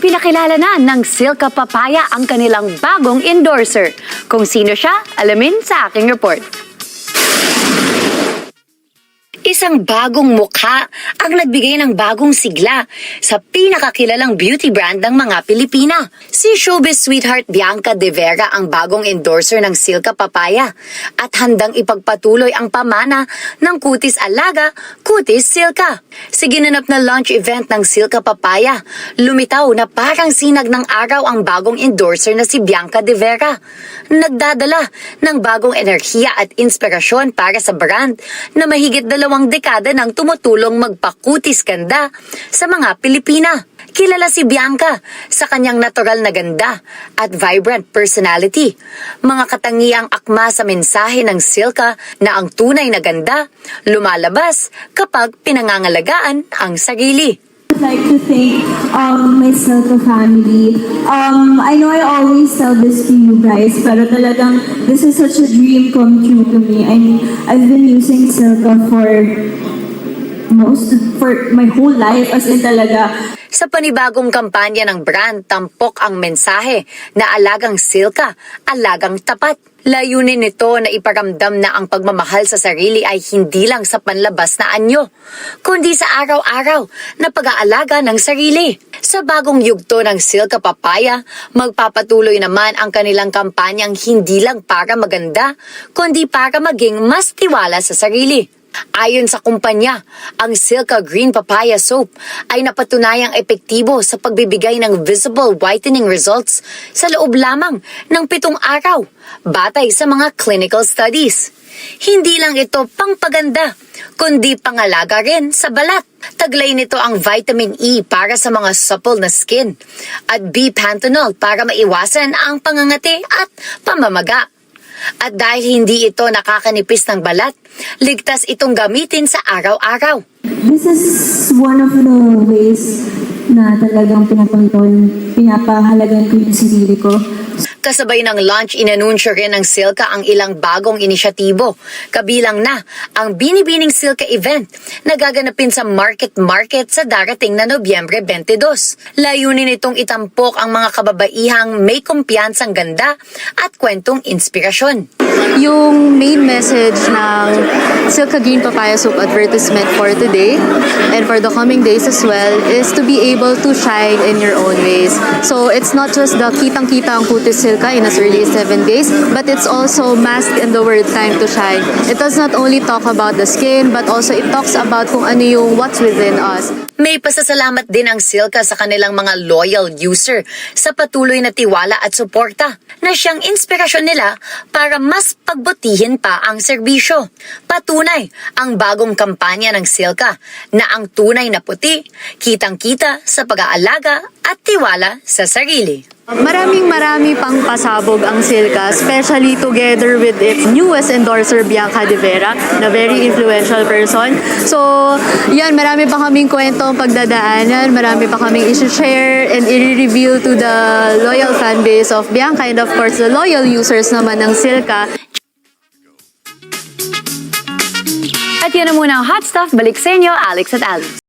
Ipinakilala na ng Silka Papaya ang kanilang bagong endorser. Kung sino siya, alamin sa aking report. Isang bagong mukha ang nagbigay ng bagong sigla sa pinakakilalang beauty brand ng mga Pilipina. Si showbiz sweetheart Bianca De Vera ang bagong endorser ng Silka Papaya at handang ipagpatuloy ang pamana ng Kutis Alaga, Kutis Silka. Sa ginanap na launch event ng Silka Papaya, lumitaw na parang sinag ng araw ang bagong endorser na si Bianca De Vera. Nagdadala ng bagong enerhiya at inspirasyon para sa brand na mahigit dalawang dekada nang tumutulong magpakutis ganda sa mga Pilipina. Kilala si Bianca sa kanyang natural na ganda at vibrant personality. Mga katangiang akma sa mensahe ng Silka na ang tunay na ganda lumalabas kapag pinangangalagaan ang sarili. Like to thank um, my Silka family. Um, I know I always tell this to you guys, pero talagang this is such a dream come true to me. I mean, I've been using Silka for most, for my whole life, as in talaga. Sa panibagong kampanya ng brand, tampok ang mensahe na alagang silka, alagang tapat. Layunin nito na iparamdam na ang pagmamahal sa sarili ay hindi lang sa panlabas na anyo, kundi sa araw-araw na pag-aalaga ng sarili. Sa bagong yugto ng Silka Papaya, magpapatuloy naman ang kanilang kampanyang hindi lang para maganda, kundi para maging mas tiwala sa sarili. Ayon sa kumpanya, ang Silka Green Papaya Soap ay napatunayang epektibo sa pagbibigay ng visible whitening results sa loob lamang ng pitong araw, batay sa mga clinical studies. Hindi lang ito pangpaganda, kundi pangalaga rin sa balat. Taglay nito ang vitamin E para sa mga supple na skin at B-panthenol para maiwasan ang pangangati at pamamaga. At dahil hindi ito nakakanipis ng balat, ligtas itong gamitin sa araw-araw. This is one of the ways na talagang pinapanton, pinapahalagan ko yung sarili ko. Kasabay ng launch, inanunsyo rin ng Silka ang ilang bagong inisyatibo. Kabilang na ang Binibining Silka event na gaganapin sa Market Market sa darating na Nobyembre 22. Layunin itong itampok ang mga kababaihang may kumpiyansang ganda at kwentong inspirasyon. Yung main message ng Silka Green Papaya Soap advertisement for today and for the coming days as well is to be able to shine in your own ways. So it's not just the kitang-kita ang kutis Silka in as early as 7 days, but it's also masked in the word time to shine. It does not only talk about the skin, but also it talks about kung ano yung what's within us. May pasasalamat din ang Silka sa kanilang mga loyal user sa patuloy na tiwala at suporta na siyang inspirasyon nila para mas pagbutihin pa ang serbisyo. Patunay ang bagong kampanya ng Silka na ang tunay na puti, kitang-kita sa pag-aalaga at tiwala sa sarili. Maraming marami pang pasabog ang Silka, especially together with its newest endorser, Bianca De Vera, na very influential person. So, yan, marami pa kaming kwentong pagdadaanan, marami pa kaming isi-share and i-reveal to the loyal fan base of Bianca and of course the loyal users naman ng Silka. At yan na muna ang hot stuff. Balik sa inyo, Alex at Alice.